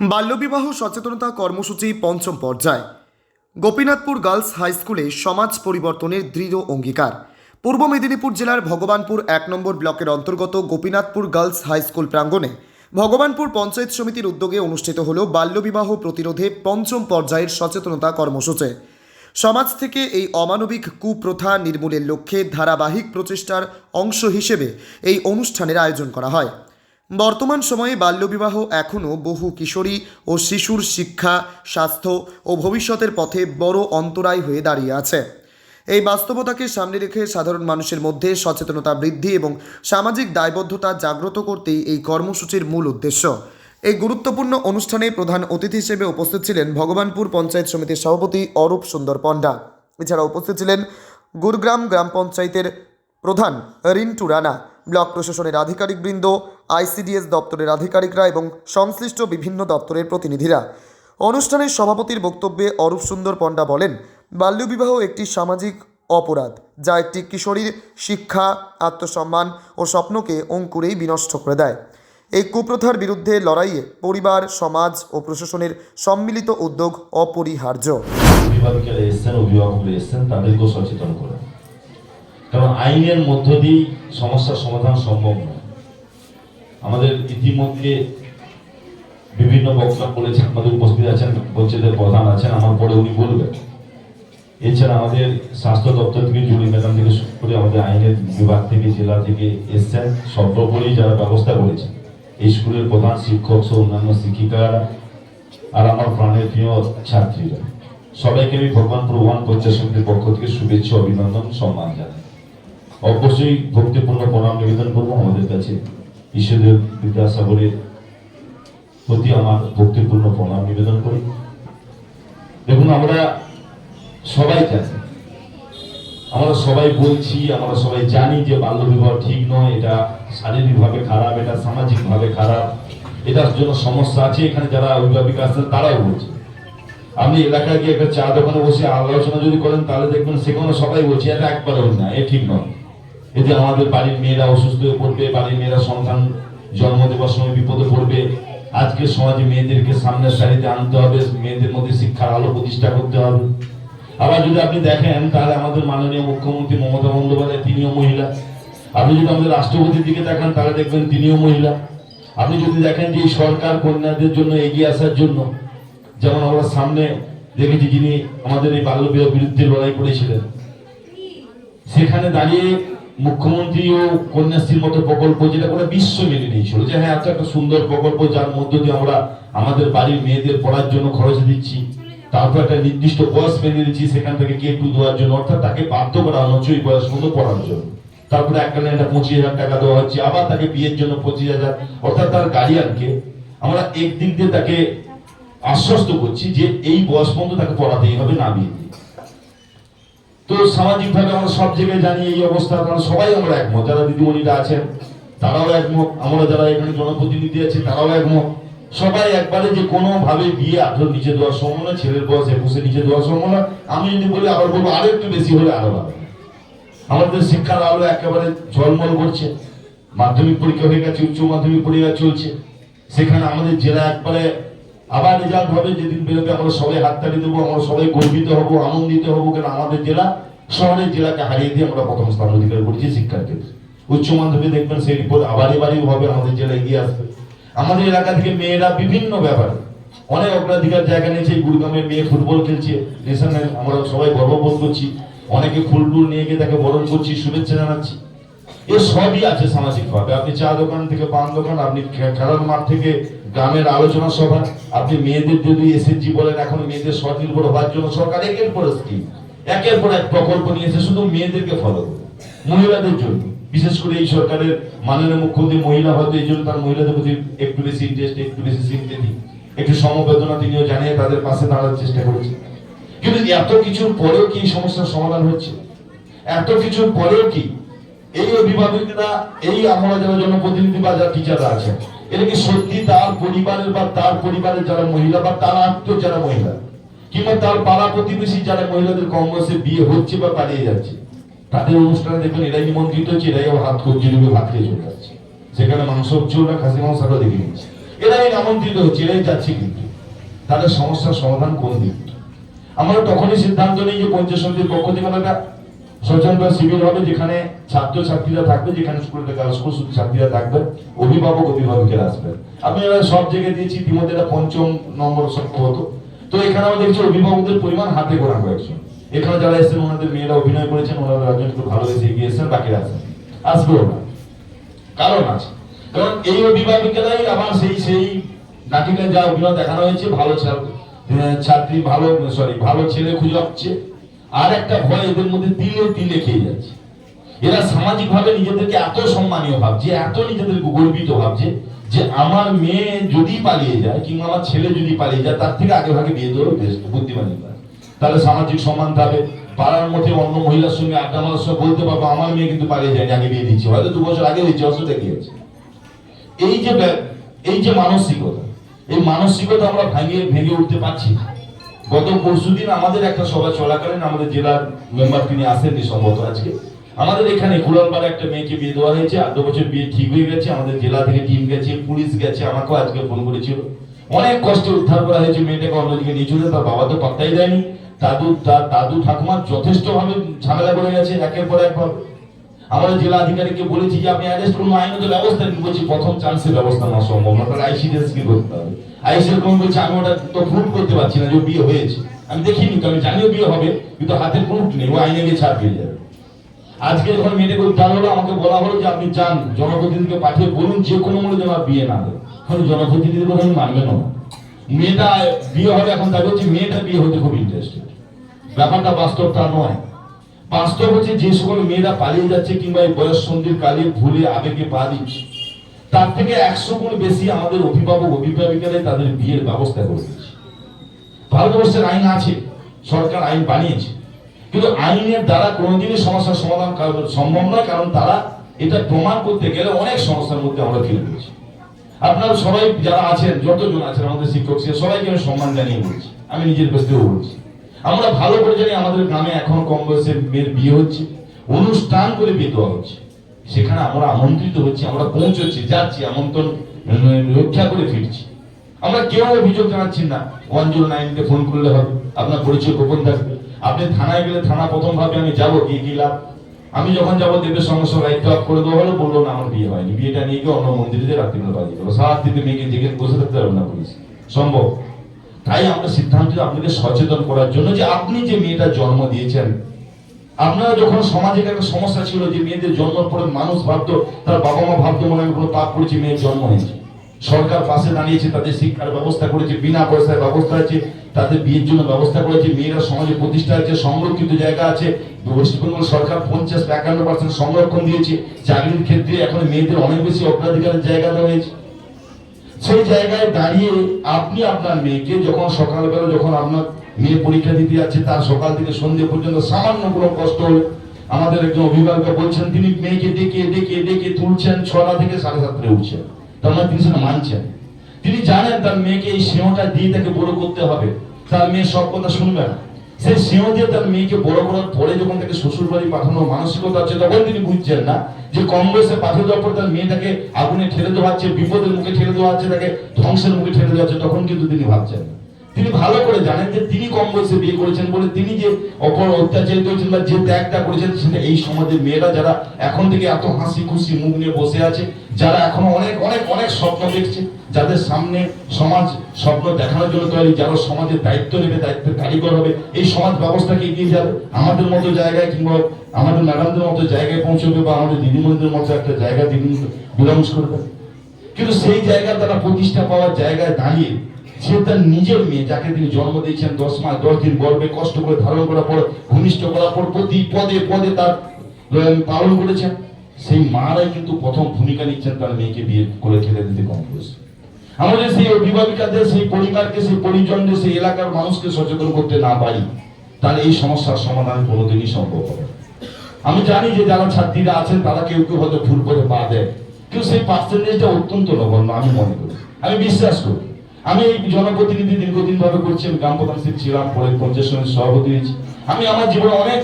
বাল্যবিবাহ, সচেতনতা কর্মসূচি পঞ্চম পর্যায়। গোপীনাথপুর গার্লস হাই স্কুলে সমাজ পরিবর্তনের দৃঢ় অঙ্গীকার। পূর্ব মেদিনীপুর জেলার ভগবানপুর এক নম্বর ব্লকের অন্তর্গত গোপীনাথপুর গার্লস হাই স্কুল প্রাঙ্গণে ভগবানপুর পঞ্চায়েত সমিতির উদ্যোগে অনুষ্ঠিত হল বাল্যবিবাহ প্রতিরোধে পঞ্চম পর্যায়ের সচেতনতা কর্মসূচি। সমাজ থেকে এই অমানবিক কুপ্রথা নির্মূলের লক্ষ্যে ধারাবাহিক প্রচেষ্টার অংশ হিসেবে এই অনুষ্ঠানের আয়োজন করা হয়। বর্তমান সময়ে বাল্যবিবাহ এখনও বহু কিশোরী ও শিশুর শিক্ষা, স্বাস্থ্য ও ভবিষ্যতের পথে বড় অন্তরায় হয়ে দাঁড়িয়ে আছে। এই বাস্তবতাকে সামনে রেখে সাধারণ মানুষের মধ্যে সচেতনতা বৃদ্ধি এবং সামাজিক দায়বদ্ধতা জাগ্রত করতেই এই কর্মসূচির মূল উদ্দেশ্য। এই গুরুত্বপূর্ণ অনুষ্ঠানে প্রধান অতিথি হিসেবে উপস্থিত ছিলেন ভগবানপুর পঞ্চায়েত সমিতির সভাপতি অরূপ সুন্দর পণ্ডা। এছাড়া উপস্থিত ছিলেন গুরগ্রাম গ্রাম পঞ্চায়েতের প্রধান রিন্টু রানা। ব্লক প্রশাসনের আধিকারিকবৃন্দ, আইসিডিএস দপ্তরের আধিকারিকরা এবং সংশ্লিষ্ট বিভিন্ন দপ্তরের প্রতিনিধিরা। অনুষ্ঠানের সভাপতির বক্তব্যে অরূপ সুন্দর পণ্ডা বলেন, বাল্যবিবাহ একটি সামাজিক অপরাধ, যা একটি কিশোরীর শিক্ষা, আত্মসম্মান ও স্বপ্নকে অঙ্কুরেই বিনষ্ট করে দেয়। এই কুপ্রথার বিরুদ্ধে লড়াইয়ে পরিবার, সমাজ ও প্রশাসনের সম্মিলিত উদ্যোগ অপরিহার্য। অভিভাবকেরা এসছেন, অভিভাবকরা এসছেন, তাদেরকেও সচেতন করে কারণ আইনের মধ্য দিয়েই সমস্যার সমাধান সম্ভব নয়। আমাদের ইতিমধ্যে বিভিন্ন বক্তা বলেছেন, আমাদের উপস্থিত আছেন পঞ্চায়েতের প্রধান আছেন, আমার পরে উনি বলবেন। এছাড়া আমাদের স্বাস্থ্য দপ্তর থেকে জুড়ি ম্যাডাম থেকে শুরু করে আমাদের আইনের বিভাগ থেকে, জেলা থেকে এসছেন সর্বোপরি যারা ব্যবস্থা করেছেন। এই স্কুলের প্রধান শিক্ষক সহ অন্যান্য শিক্ষিকারা আর আমার প্রাণের প্রিয় ছাত্রীরা। সবাইকে আমি ভগবান প্রভবান পঞ্চায়েত সমিতির পক্ষ থেকে শুভেচ্ছা, অভিনন্দন, সম্মান জানাই। অবশ্যই ভক্তিপূর্ণ প্রণাম নিবেদন করব আমাদের কাছে। ঈশ্বরের বিদ্যাসাগরের প্রতি আমার ভক্তিপূর্ণ প্রণাম নিবেদন করি। দেখুন, আমরা সবাই জানি, আমরা সবাই বলছি, আমরা সবাই জানি যে বাল্যবিবাহ ঠিক নয়, এটা শারীরিকভাবে খারাপ, এটা সামাজিকভাবে খারাপ, এটার জন্য সমস্যা আছে। এখানে যারা অভিভাবিকা আছেন, তারাও বলছে। আপনি এলাকায় গিয়ে একটা চা দোকানে বসে আলোচনা যদি করেন, তাহলে দেখবেন সেখানে সবাই বলছে, এটা একবারে না, এ ঠিক নয়। এতে আমাদের বাড়ির মেয়েরা অসুস্থ হয়ে পড়বে, বাড়ির মেয়েরা সন্তান জন্ম দেওয়ার সময় বিপদে পড়বে, আজকে সমাজে মেয়েদেরকে সামনের সারিতে আনতে হবে, মেয়েদের মধ্যে শিক্ষার আলো প্রতিষ্ঠা করতে হবে। আবার যদি আপনি দেখেন, তাহলে আমাদের মাননীয় মুখ্যমন্ত্রী মমতা বন্দ্যোপাধ্যায়, তিনিও মহিলা। আপনি যদি আমাদের রাষ্ট্রপতির দিকে দেখেন তাহলে দেখবেন তিনিও মহিলা। আপনি যদি দেখেন যে সরকার কন্যাদের জন্য এগিয়ে আসার জন্য, যেমন আমরা সামনে দেখেছি যিনি আমাদের এই বাল্যবিবাহ বিরুদ্ধে লড়াই করেছিলেন, সেখানে দাঁড়িয়ে মুখ্যমন্ত্রী ও কন্যাশ্রীর মতো প্রকল্প যেটা করে বিশ্ব মেনে নিয়েছিল যে হ্যাঁ আচ্ছা একটা সুন্দর প্রকল্প যার মধ্য দিয়ে আমরা আমাদের বাড়ির মেয়েদের পড়ার জন্য খরচ দিচ্ছি, তারপর একটা নির্দিষ্ট বয়স মেনে দিচ্ছি, সেখান থেকে কে একটু দেওয়ার জন্য, অর্থাৎ তাকে বাধ্য করা হচ্ছে ওই বয়স মতো পড়ার জন্য। তারপরে একটা একটা পঁচিশ হাজার টাকা দেওয়া হচ্ছে, আবার তাকে বিয়ের জন্য পঁচিশ হাজার, অর্থাৎ তার গার্ডিয়ানকে আমরা একদিক দিয়ে তাকে আশ্বস্ত করছি যে এই বয়স পর্যন্ত তাকে পড়াতেই হবে, না বিয়ে দিয়ে। তো সামাজিক ভাবে আমরা সব জায়গায় জানি এই অবস্থা কারণ সবাই আমরা একমত। যারা দিদিমণিরা আছেন, তারাও একমত। আমরা যারা এখানে জনপ্রতিনিধি আছে তারাও একমত। সবাই একবারে যে কোনো ভাবে বিয়ে আঠারো নিচে দেওয়ার সম্ভব না ছেলের বয়স একুশে নিচে দেওয়ার সম্ভব না আমি যদি বলি, আবার বলব, আরও একটু বেশি হলে আরও ভালো। আমাদের শিক্ষার আলো একেবারে ঝলমল করছে। মাধ্যমিক পরীক্ষা হয়ে গেছে, উচ্চ মাধ্যমিক পরীক্ষা চলছে। সেখানে আমাদের জেলা একবারে আবার রেজাল্ট হবে যেদিন বেরোবে, আমরা সবাই হাততালি দেবো, আমরা সবাই গর্বিত হব, আনন্দিত হব, কেন আমাদের জেলা শহরের জেলাকে হারিয়ে দিয়ে আমরা প্রথম স্থান অধিকার করেছি শিক্ষার ক্ষেত্রে। উচ্চ মাধ্যমিক দেখবেন সেই রিপোর্ট আবার এবারই হবে, আমাদের জেলা এগিয়ে আসবে। আমাদের এলাকা থেকে মেয়েরা বিভিন্ন ব্যাপারে অনেক অগ্রাধিকার জায়গা নিয়েছে গুরগামের মেয়ে ফুটবল খেলছে ন্যাশনাল আমরা সবাই গর্ববোধ করছি। অনেকে ফুল টুল নিয়ে গিয়ে তাকে বরণ করছি, শুভেচ্ছা জানাচ্ছি। সবই আছে সামাজিক ভাবে। আপনি চা দোকান থেকে, পান দোকান, আপনি খেলার মাঠ থেকে, গ্রামের আলোচনা সভা, আপনি মেয়েদের যদি এসএসজি বলেন, এখন মেয়েদের স্বনির্ভর হওয়ার জন্য সরকার একের পর স্কিম, একের পর এক প্রকল্প নিয়েছে, শুধু মেয়েদেরকে ফলো মহিলাদের জন্য। বিশেষ করে এই সরকারের মাননীয় মুখ্যমন্ত্রী মহিলা হয়তো এই জন্য তার মহিলাদের প্রতি একটু বেশি ইন্টারেস্ট একটু বেশি সিম্পেথি একটু সমবেদনা তিনিও জানিয়ে তাদের পাশে দাঁড়ার চেষ্টা করেছে কিন্তু এত কিছুর পরেও কি সমস্যার সমাধান হচ্ছে? এত কিছুর পরেও কি এই অভিভাবকরা, এই আমরা যারা জনপ্রতিনিধি বা যারা টিচাররা আছেন এটা কি সত্যি তার পরিবারের বা তার পরিবারের যারা মহিলা বা তার আত্মীয় যারা মহিলা, কিংবা তার পাড়া প্রতিবেশী যারা মহিলাদের কম বয়সে বিয়ে হচ্ছে বা পালিয়ে যাচ্ছে, তাদের অনুষ্ঠানে দেখবেন এরাই নিমন্ত্রিত হচ্ছে, এরাই হাত কবজি ডুবে ভাত খেয়ে চলে যাচ্ছে। সেখানে মাংস হচ্ছেও না খাসি মাংস আরও দেখে নিচ্ছে। এরাই আমন্ত্রিত হচ্ছে, এরাই যাচ্ছে কিন্তু। তাদের সমস্যার সমাধান কোন দিক? আমরা তখনই সিদ্ধান্ত নিই যে পঞ্চায়েত সমিতির পক্ষ থেকে একটা সচেতনতা শিবির হবে যেখানে ছাত্র ছাত্রীরা থাকবে, যেখানে স্কুল থেকে শুধু ছাত্রীরা থাকবে, অভিভাবক অভিভাবকেরা আসবে। আমি সব জায়গায় দিয়েছি, ইতিমধ্যে পঞ্চম নম্বর সম্ভবত তো এখানে আমরা দেখছি অভিভাবকদের পরিমাণ হাতে গোনা কয়েকজন এখানে যারা এসেছেন, ওনাদের মেয়েরা অভিনয় করেছেন, ওনারা একজন একটু ভালো এসে এগিয়েছেন বাকিরা আছেন। আসবেও না কারণ আছে। কারণ এই অভিভাবিকেরাই আবার সেই সেই নাটিকা যা অভিনয় দেখানো হয়েছে, ভালো ছাত্রী, ভালো সরি ভালো ছেলে খুঁজে পাচ্ছে। আর একটা ভয় এদের মধ্যে তিলে তিলে খেয়ে যাচ্ছে। এরা সামাজিক ভাবে নিজেদেরকে এত সম্মানীয় ভাবছে, এত নিজেদেরকে গর্বিত ভাবছে যে আমার মেয়ে যদি পালিয়ে যায় কিংবা আমার ছেলে যদি পালিয়ে যায়, তার থেকে আগে ভাগে বিয়ে দেওয়া বেশ বুদ্ধিমানী তাহলে সামাজিক সম্মান পাবে পাড়ার মধ্যে অন্য মহিলার সঙ্গে আড্ডা মারার সঙ্গে বলতে পারব, আমার মেয়ে কিন্তু পালিয়ে যায়নি, আগে বিয়ে দিচ্ছি। হয়তো দু বছর আগে হয়েছে অসুবিধা কি আছে এই যে এই যে মানসিকতা, এই মানসিকতা আমরা ভেঙে ভেঙে উঠতে পারছি না। গত পরশুদিন আমাদের একটা সভা চলাকালীন আমাদের জেলার মেম্বার তিনি আসেননি সম্ভবত আজকে। আমাদের এখানে কুড়ালপাড়া একটা মেয়েকে বিয়ে দেওয়া হয়েছে, আট বছর বিয়ে ঠিক হয়ে গেছে, আমাদের জেলা থেকে টিম গেছে, পুলিশ গেছে, আমাকেও আজকে ফোন করেছিল। অনেক কষ্টে উদ্ধার করা হয়েছে মেয়েটাকে, অন্যদিকে নিয়ে চলে তার বাবা তো পাত্তাই দেয়নি। দাদু দাদু ঠাকুমার যথেষ্ট ভাবে ঝামেলা করে গেছে, একের পর এক ভাবে আমাদের জেলা আধিকারিককে বলেছি যে আপনি অ্যারেস্ট করুন, আইনত ব্যবস্থা নিন। বলছি, প্রথম চান্সে ব্যবস্থা নেওয়া সম্ভব না তাহলে আইসিডিএস কি করতে হবে। আইসি এরকম বলছে, আমি ওটা তো প্রুভ করতে পারছি না যে বিয়ে হয়েছে। আমি দেখিনি তো আমি জানিও বিয়ে হবে, কিন্তু হাতে প্রুফ নেই, ও আইনে গিয়ে ছাড় পেয়ে যাবে। আজকে যখন মেয়েটাকে উদ্ধার হলো আমাকে বলা হলো যে আপনি যান, জনপ্রতিনিধিকে পাঠিয়ে বলুন, যে কোনো মূল্যে যেন বিয়ে না দেয়। এখন জনপ্রতিনিধির কথা মানবে না। মেয়েটা বিয়ে হবে, এখন তাই বলছি, মেয়েটা বিয়ে হতে খুব ইন্টারেস্টেড ব্যাপারটা বাস্তব তা নয়। বাস্তব হচ্ছে যে সকল মেয়েরা পালিয়ে যাচ্ছে কিংবা এই বয়স সন্ধির কালে ভুলে আবেগে পা দিচ্ছে, তার থেকে একশো গুণ বেশি আমাদের অভিভাবক, অভিভাবিকারাই তাদের বিয়ের ব্যবস্থা করে দিচ্ছে ভারতবর্ষের আইন আছে, সরকার আইন বানিয়েছে, কিন্তু আইনের দ্বারা কোনোদিনই সমস্যার সমাধান সম্ভব নয়, কারণ তারা এটা প্রমাণ করতে গেলে অনেক সমস্যার মধ্যে আমরা ফেলে পড়েছি আপনারা সবাই যারা আছেন, যতজন আছেন আমাদের শিক্ষক সবাইকে আমি সম্মান জানিয়ে বলছি। আমি নিজের কাছ থেকেও বলছি। আমরা ভালো করে জানি আমাদের গ্রামে এখন কম বয়সে মেয়ের বিয়ে হচ্ছে, অনুষ্ঠান করে বিয়ে দেওয়া হচ্ছে। সেখানে আমরা আমন্ত্রিত হচ্ছি, আমরা পৌঁছচ্ছি, যাচ্ছি, আমন্ত্রণ রক্ষা করে ফিরছি। আমরা কেউ অভিযোগ জানাচ্ছি না ওয়ান জিরো নাইনকে ফোন করলে হবে, আপনার পরিচয় গোপন থাকবে। আপনি থানায় গেলে থানা প্রথম ভাবে আমি যাব, গিয়ে কি লাভ? আমি যখন যাব, দেবের সঙ্গে সঙ্গে লাইট অফ করে দেওয়া হলো, বলল, না, আমার বিয়ে হয়নি। বিয়েটা নিয়ে গিয়ে অন্য মন্দিরে রাত্রিবেলা বাড়ি দেবো। সারা রাত্রিতে মেয়েকে জেগে বসে থাকতে পারবে না পুলিশ। সম্ভব? তাই আমরা সিদ্ধান্ত আপনাকে সচেতন করার জন্য যে আপনি যে মেয়েটা জন্ম দিয়েছেন, আপনারা যখন সমাজে একটা সমস্যা ছিল যে মেয়েদের জন্মের পরে মানুষ ভাবতো, তার বাবা মা ভাবতো মনে হয় কোনো পাপ করেছে, মেয়ের জন্ম হয়েছে। সরকার পাশে দাঁড়িয়েছে, তাদের শিক্ষার ব্যবস্থা করেছে, বিনা পয়সায় ব্যবস্থা আছে, তাদের বিয়ের জন্য ব্যবস্থা করেছে, মেয়েরা সমাজে প্রতিষ্ঠা আছে, সংরক্ষিত জায়গা আছে। বেঙ্গল সরকার পঞ্চাশ একান্ন পার্সেন্ট সংরক্ষণ দিয়েছে। চাকরির ক্ষেত্রে এখন মেয়েদের অনেক বেশি অগ্রাধিকারের জায়গা হয়েছে। সেই জায়গায় দাঁড়িয়ে আপনি আপনার মেয়েকে যখন সকালবেলা যখন আপনার মেয়ে পরীক্ষা দিতে যাচ্ছে, তার সকাল থেকে সন্ধ্যে পর্যন্ত সামান্য কোনো কষ্ট হলে আমাদের একজন অভিভাবক বলছেন, তিনি মেয়েকে ডেকে ডেকে ডেকে তুলছেন, ছটা থেকে সাড়ে সাতটায় উঠছেন। তার মানে তিনি সেটা মানছেন। তিনি জানেন তার মেয়েকে এই স্নেহটা দিয়ে তাকে বড় করতে হবে। তার মেয়ে সব কথা শুনবে না। স্নেহ দিয়ে তার মেয়েকে বড় করার পরে যখন তাকে শ্বশুর বাড়ি পাঠানো মানসিকতা আছে, তখন তিনি বুঝছেন না যে কম বয়সে পাঠিয়ে দেওয়ার পর তার মেয়েটাকে আগুনে ঠেলে দেওয়া হচ্ছে, বিপদের মুখে ঠেলে দেওয়া হচ্ছে, তাকে ধ্বংসের মুখে ঠেলে দেওয়া হচ্ছে, তখন কিন্তু তিনি ভাবছেন না। তিনি ভালো করে জানেন যে তিনি কম বয়সে বিয়ে করেছেন বলে তিনি যে অপর অত্যাচারিত হয়েছেন বা যে ত্যাগটা করেছেন, সেটা এই সমাজের মেয়েরা যারা এখন থেকে এত হাসি খুশি মুখ নিয়ে বসে আছে, যারা এখনও অনেক অনেক অনেক স্বপ্ন দেখছে, যাদের সামনে সমাজ স্বপ্ন দেখানোর জন্য তৈরি, যারা সমাজের দায়িত্ব নেবে, দায়িত্বের কারিগর হবে, এই সমাজ ব্যবস্থাকে এগিয়ে যাবে। আমাদের মতো জায়গায় কিংবা আমাদের ম্যাডামদের মতো জায়গায় পৌঁছবে বা আমাদের দিদিমণিদের মতো একটা জায়গা তিনি বিলংস করবে। কিন্তু সেই জায়গা তারা প্রতিষ্ঠা পাওয়ার জায়গায় দাঁড়িয়ে সে তার নিজের মেয়ে যাকে তিনি জন্ম দিয়েছেন দশ মাস, দশ দিন গর্বে কষ্ট করে ধারণ করার পর, ভূমিষ্ঠ করার পর প্রতি পদে পদে তার পালন করেছেন। সেই মারাই কিন্তু প্রথম ভূমিকা নিচ্ছেন তার মেয়েকে বিয়ে করে ছেড়ে দিতে কম আমাদের সেই অভিভাবিকাদের, সেই পরিবারকে, সেই পরিজনদের, সেই এলাকার মানুষকে সচেতন করতে না পারি তাহলে এই সমস্যার সমাধান কোনোদিনই সম্ভব হবে আমি জানি যে যারা ছাত্রীরা আছেন, তারা কেউ কেউ হয়তো ভুল করে পা দেয়, কিন্তু সেই পার্সেন্টেজটা অত্যন্ত নগণ্য, আমি মনে করি। আমি বিশ্বাস করি। আমি এই জনপ্রতিনিধি দীর্ঘদিন ভাবে করছি, আমি গ্রাম প্রধান ছিলাম পরে পঞ্চায়েত সমিতির সভাপতি হয়েছি। আমি আমার জীবনে অনেক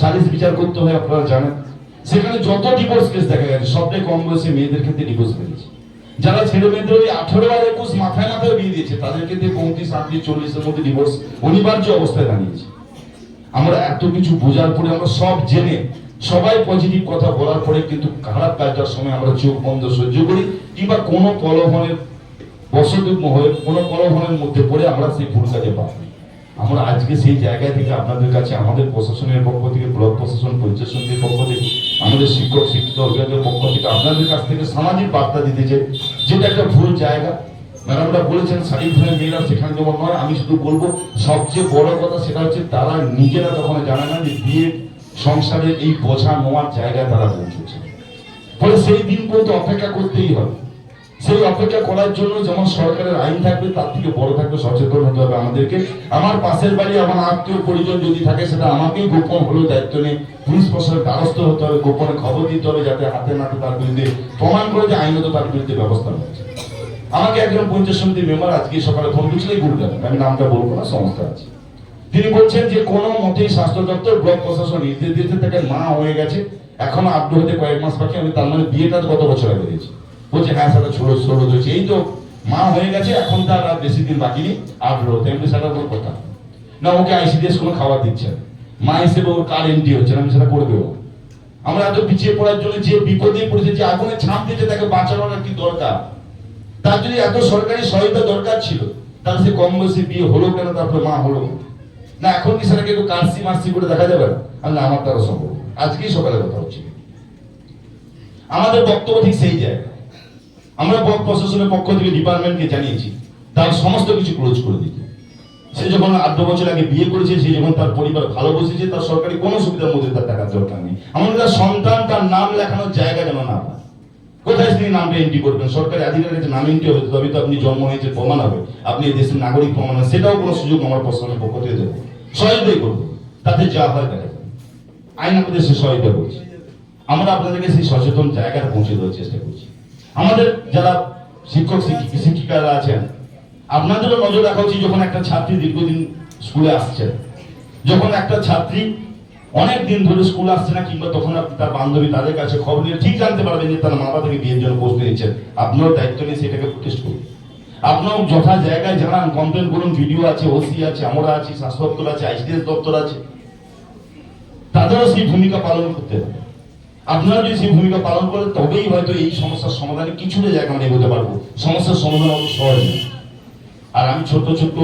সালিস বিচার করতে হয়, আপনারা জানেন। সেখানে যত ডিভোর্স কেস দেখা গেছে সবটাই কম বয়সে মেয়েদের ক্ষেত্রে ডিভোর্স বেড়েছে যারা ছেলে মেয়েদের ওই আঠারো আর একুশ মাথায় মাথায় বিয়ে দিয়েছে, তাদের ক্ষেত্রে পঁয়ত্রিশ, আটত্রিশ, চল্লিশের মধ্যে ডিভোর্স অনিবার্য অবস্থায় দাঁড়িয়েছে। আমরা এত কিছু বোঝার পরে আমরা সব জেনে, সবাই পজিটিভ কথা বলার পরে কিন্তু খারাপ কাজটার সময় আমরা চোখ বন্ধ সহ্য করি, কিংবা কোনো প্রলোভনের বসতূর্ম হয়ে কোনো প্রলোভনের মধ্যে পড়ে আমরা সেই ভুল কাজে পাই। আমরা আজকে সেই জায়গা থেকে আপনাদের কাছে, আমাদের প্রশাসনের পক্ষ থেকে, ব্লক প্রশাসন পঞ্চায়েত সমিতির পক্ষ থেকে, আমাদের শিক্ষক শিক্ষিত অভিভাবকের পক্ষ থেকে আপনাদের কাছ থেকে সামাজিক বার্তা দিতে চাই। যেটা একটা ভুল জায়গা। ম্যাডামরা বলেছেন শাড়ি ধরে মেয়েরা সেখানে যেমন নয়, আমি শুধু বলব, সবচেয়ে বড় কথা সেটা হচ্ছে তারা নিজেরা তখন জানে না যে বিয়ে সংসারের এই বোঝা নেওয়ার জায়গায় তারা পৌঁছেছে। ফলে সেই দিন পর্যন্ত অপেক্ষা করতেই হবে সেই অপেক্ষা করার জন্য যেমন সরকারের আইন থাকবে, তার থেকে বড় থাকবে, সচেতন হতে হবে আমাদেরকে। আমার পাশের বাড়ি আমার আত্মীয় পরিজন যদি থাকে, সেটা আমাকেই গোপন হলেও দায়িত্ব নেই। পুলিশ প্রশাসনের দ্বারস্থ হতে হবে, গোপনে খবর দিতে হবে যাতে হাতে নাতে তার বিরুদ্ধে প্রমাণ করে যে আইনত তার বিরুদ্ধে ব্যবস্থা নিচ্ছে আমাকে একজন পঞ্চায়েত সমিতির মেম্বার আজকে সকালে ফোন করেছিল এই গুরুদান আমি নামটা বলব না সংস্থা আছে। তিনি বলছেন যে কোনো মতেই স্বাস্থ্য দপ্তর, ব্লক প্রশাসন নির্দেশ দিয়েছে, তাকে মা হয়ে গেছে। এখনও আগ্রহ হতে কয়েক মাস বাকি, আমি তার মানে বিয়েটা গত বছর আগে দিয়েছি। বলছে হ্যাঁ সেটা ছোট ছোট হয়েছে এই তো মা হয়ে গেছে, এখন তার আর বেশি দিন বাকি নেই আগ্রহ তেমনি সেটা কোনো কথা। না, ওকে আইসিডিএস কোনো খাবার দিচ্ছে মা হিসেবে ওর কার এন্ট্রি হচ্ছে? না আমি সেটা করে দেবো। আমরা এত পিছিয়ে পড়ার জন্য যে বিপদে পড়েছে, যে আগুনে ছাপ দিতে তাকে বাঁচানোর কি দরকার, তার যদি এত সরকারি সহায়তা দরকার ছিল তাহলে সে কম বয়সে বিয়ে হলো কেন, তারপরে মা হলো না, এখন কি সেটাকে একটু কারসি মার্সি করে দেখা যাবে? না আমার দ্বারা সম্ভব আজকেই সকালে কথা হচ্ছে। আমাদের বক্তব্য ঠিক সেই জায়গায়। আমরা প্রশাসনের পক্ষ থেকে ডিপার্টমেন্টকে জানিয়েছি, তার সমস্ত কিছু ক্লোজ করে দিতে। সে যখন আট বছর আগে বিয়ে করেছে, সে যখন তার পরিবার ভালো বসেছে, তার সরকারি কোনো সুবিধার মধ্যে তার টাকার দরকার নেই। আমাদের তার সন্তান, তার নাম লেখানোর জায়গা যেন না পায়। কোথায় তিনি নামটা এন্ট্রি করবেন? সরকারি আধিকারিকের কাছে নাম এন্ট্রি হবে তবে তো আপনি জন্ম হয়েছে, প্রমাণ হবে। আপনি দেশের নাগরিক প্রমাণ হবে, সেটাও কোনো সুযোগ আমার প্রশাসনের পক্ষ থেকে দেবো। সহায়তাই করব, তাতে যা হয় দেখা আইন আমাদের সে সহায়তা করছে। আমরা আপনাদেরকে সেই সচেতন জায়গায় পৌঁছে দেওয়ার চেষ্টা করছি। আমাদের যারা শিক্ষক, শিক্ষিকা, শিক্ষিকারা আছেন, আপনাদেরও নজর রাখা উচিত যখন একটা ছাত্রী দীর্ঘদিন স্কুলে আসছে। যখন একটা ছাত্রী অনেক দিন ধরে স্কুল আসছে না, কিংবা তখন আপনি তার বান্ধবী তাদের কাছে খবর নিয়ে ঠিক জানতে পারবেন যে তার মা বাবা থেকে বিয়ের জন্য বসতে দিচ্ছেন আপনারও দায়িত্ব নিয়ে সেটাকে প্রতিষ্ঠ করুন। আপনার যথা জায়গায় জানান কমপ্লেন করুন ভিডিও আছে ওসি আছে, আমরা আছি স্বাস্থ্য দপ্তর আছে আইসিডিএস দপ্তর আছে। তাদেরও সেই ভূমিকা পালন করতে হবে। আপনারা যদি সেই ভূমিকা পালন করেন, তবেই হয়তো এই সমস্যার সমাধানে কিছুটা জায়গা আমরা এগোতে পারব। সমস্যার সমাধান অত সহজ। আর আমি ছোট ছোট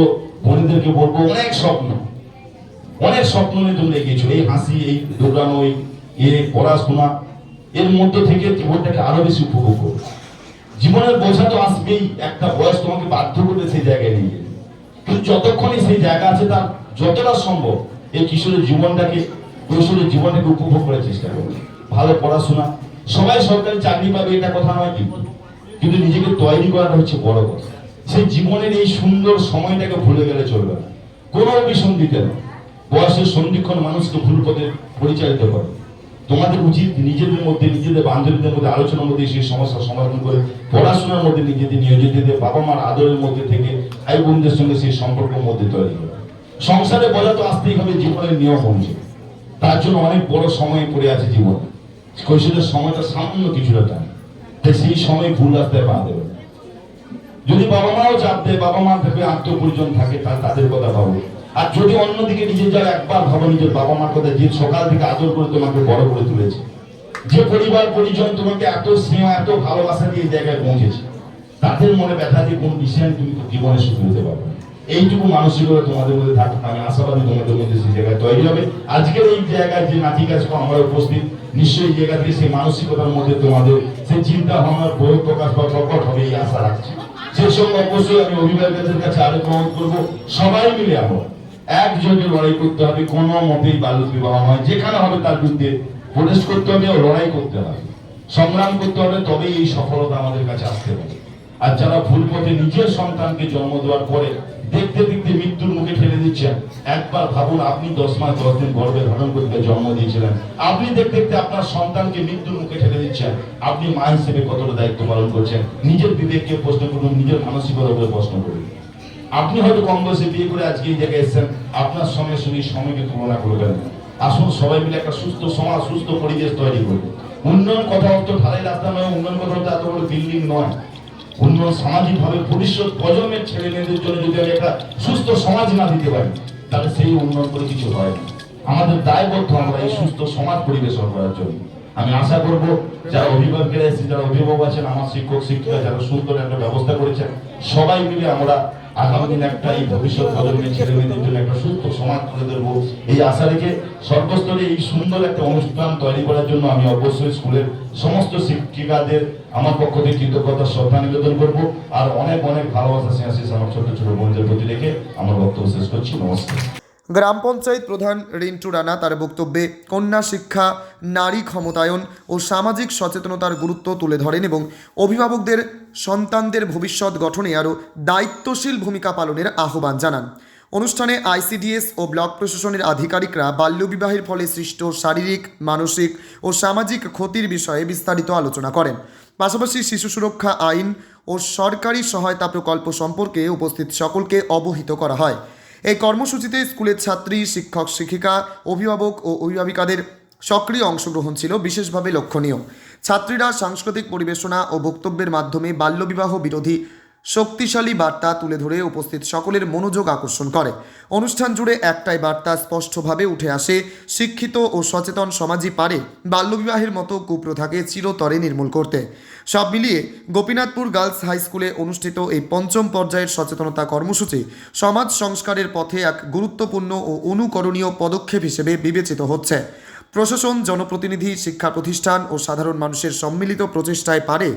বোনেদেরকে বলব, অনেক স্বপ্ন অনেক স্বপ্ন নিয়ে তোমরা এগিয়েছো এই হাসি, এই দৌড়ানো এই এ পড়াশোনা, এর মধ্যে থেকে জীবনটাকে আরও বেশি উপভোগ করো। জীবনের বোঝা তো আসবেই, একটা বয়স তোমাকে বাধ্য করবে সেই জায়গায় নিয়ে কিন্তু যতক্ষণই সেই জায়গা আছে তার যতটা সম্ভব এই কিশোরের জীবনটাকে, কৈশোরের জীবনটাকে উপভোগ করার চেষ্টা করবে। ভালো পড়াশোনা। সবাই সরকারি চাকরি পাবে, এটা কথা নয় কিন্তু। নিজেকে তৈরি করাটা হচ্ছে বড় কথা। সেই জীবনের এই সুন্দর সময়টাকে ভুলে গেলে চলবে না। কোনো বিসন্ধিতে না। বয়সের সন্ধিক্ষণ মানুষকে ভুল পথে পরিচালিত করে। তোমাদের উচিত নিজেদের মধ্যে, নিজেদের বান্ধবীদের মধ্যে আলোচনার মধ্যে সেই সমস্যার সমাধান করে, পড়াশোনার মধ্যে নিজেদের নিয়োজিত বাবা মার আদরের মধ্যে থেকে ভাই বোনদের সঙ্গে সেই সম্পর্কের মধ্যে তৈরি করে। সংসারে বলা তো আসতেই হবে, জীবনের নিয়ম অনুযায়ী। তার জন্য অনেক বড় সময় পড়ে আছে জীবন। কৈশোরের সময়টা সামান্য কিছুটা টান। তাই সেই সময় ভুল রাস্তায় পা দেবে। যদি বাবা মাও দেয় বাবা মা থেকে আত্মপরিজন থাকে তাদের কথা ভাবো। আর যদি অন্যদিকে নিজে যাও একবার ভাবো, নিজের বাবা মার কথা যে সকাল থেকে আদর করে তোমাকে বড় করে তুলেছে, যে পরিবার, পরিজন তোমাকে এত স্নেহ, এত ভালোবাসা দিয়ে জায়গায় পৌঁছেছে, তাদের মনে ব্যথা দিয়ে কোন বিষয় তুমি জীবনে সুখী হতে পারবে এইটুকু মানসিকতা তোমাদের মধ্যে থাকুক, আমি আশাবাদী তোমাদের মধ্যে সেই জায়গায় তৈরি হবে। আজকের এই জায়গায় যে নাচিকা আছে আমরা উপস্থিত নিশ্চয়ই জায়গা থেকে সেই মানসিকতার মধ্যে তোমাদের সেই চিন্তা ভাবনার বই প্রকাশ বা প্রকট হবে এই আশা রাখছি। সেই সঙ্গে অবশ্যই আমি অভিভাবকদের কাছে আরও অনুরোধ করব, সবাই মিলে আমরা একজোটে লড়াই করতে হবে, কোনো মতেই বাল্য বিবাহ হয় যেখানে হবে তার বিরুদ্ধে প্রোটেস্ট করতে হবে ও লড়াই করতে হবে। সংগ্রাম করতে হবে, তবেই এই সফলতা আমাদের কাছে আসতে হবে আর যারা ভুল পথে নিজের সন্তানকে জন্ম দেওয়ার পরে দেখতে দেখতে মৃত্যুর মুখে ঠেলে দিচ্ছেন। একবার ভাবুন, আপনি দশ মাস, দশ দিন গর্ভে ধারণ করতে জন্ম দিয়েছিলেন। আপনি দেখতে দেখতে আপনার সন্তানকে মৃত্যুর মুখে ঠেলে দিচ্ছেন। আপনি মা হিসেবে কতটা দায়িত্ব পালন করছেন? নিজের বিবেককে প্রশ্ন করুন, নিজের মানসিকতার উপরে প্রশ্ন করুন। আপনি হয়তো কম বয়সে বিয়ে করে আজকে এই জায়গায় এসেছেন, আপনার সঙ্গে সঙ্গে সময়কে তুলনা করবেন। আসুন, সবাই মিলে একটা সুস্থ সমাজ, সুস্থ পরিবেশ তৈরি করবে উন্নয়ন কথা অর্থ ঢালাই রাস্তা নয়, উন্নয়ন কথা অর্থ এত বড় বিল্ডিং নয়। অন্য সামাজিকভাবে ভবিষ্যৎ প্রজন্মের ছেলে মেয়েদের জন্য যদি আমি একটা সুস্থ সমাজ না দিতে পারি, তাহলে সেই উন্নয়ন করে কিছু হয় আমাদের দায়বদ্ধ আমরা এই সুস্থ সমাজ পরিবেশন করার জন্য। আমি আশা করব যারা অভিভাবকেরা এসেছে যারা অভিভাবক আছেন, আমার শিক্ষক, শিক্ষিকা, যারা সুন্দর একটা ব্যবস্থা করেছেন, সবাই মিলে আমরা আগামী দিন একটা এই ভবিষ্যৎ প্রজন্মের ছেলে মেয়েদের জন্য একটা সুস্থ সমাজ করে ধরবো। এই আশা রেখে সর্বস্তরে এই সুন্দর একটা অনুষ্ঠান তৈরি করার জন্য আমি অবশ্যই স্কুলের সমস্ত শিক্ষিকাদের আমার পক্ষ থেকে কৃতজ্ঞতা, শ্রদ্ধা নিবেদন করব। আর অনেক অনেক ভালোবাসা স্নেহাশিস আমার ছোট ছোট বোনদের প্রতি রেখে আমার বক্তব্য শেষ করছি। নমস্কার। গ্রাম পঞ্চায়েত প্রধান রিন্টু রানা তার বক্তব্যে কন্যা শিক্ষা, নারী ক্ষমতায়ন ও সামাজিক সচেতনতার গুরুত্ব তুলে ধরেন এবং অভিভাবকদের সন্তানদের ভবিষ্যৎ গঠনে আরও দায়িত্বশীল ভূমিকা পালনের আহ্বান জানান। অনুষ্ঠানে আইসিডিএস ও ব্লক প্রশাসনের আধিকারিকরা বাল্যবিবাহের ফলে সৃষ্ট শারীরিক, মানসিক ও সামাজিক ক্ষতির বিষয়ে বিস্তারিত আলোচনা করেন। পাশাপাশি শিশু সুরক্ষা আইন ও সরকারি সহায়তা প্রকল্প সম্পর্কে উপস্থিত সকলকে অবহিত করা হয়। এই কর্মসূচিতে স্কুলের ছাত্রী, শিক্ষক, শিক্ষিকা, অভিভাবক ও অভিভাবিকাদের সক্রিয় অংশগ্রহণ ছিল, বিশেষভাবে লক্ষণীয়। ছাত্রীরা সাংস্কৃতিক পরিবেশনা ও বক্তব্যের মাধ্যমে বাল্যবিবাহ বিরোধী শক্তিশালী বার্তা তুলে ধরে উপস্থিত সকলের মনোযোগ আকর্ষণ করে। অনুষ্ঠান জুড়ে একটাই বার্তা স্পষ্টভাবে উঠে আসে, শিক্ষিত ও সচেতন সমাজই পারে বাল্যবিবাহের মতো কুপ্রথাকে চিরতরে নির্মূল করতে। সব মিলিয়ে গোপীনাথপুর গার্লস হাই স্কুলে অনুষ্ঠিত এই পঞ্চম পর্যায়ের সচেতনতা কর্মসূচি সমাজ সংস্কারের পথে এক গুরুত্বপূর্ণ ও অনুকরণীয় পদক্ষেপ হিসেবে বিবেচিত হচ্ছে। প্রশাসন, জনপ্রতিনিধি, শিক্ষা প্রতিষ্ঠান ও সাধারণ মানুষের সম্মিলিত প্রচেষ্টায় পারে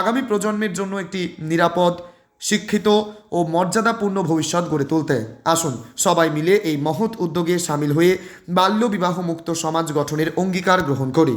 আগামী প্রজন্মের জন্য একটি নিরাপদ শিক্ষিত ও মর্যাদাপূর্ণ ভবিষ্যৎ গড়ে তুলতে। আসুন, সবাই মিলে এই মহৎ উদ্যোগে সামিল হয়ে বাল্যবিবাহ মুক্ত সমাজ গঠনের অঙ্গীকার গ্রহণ করি।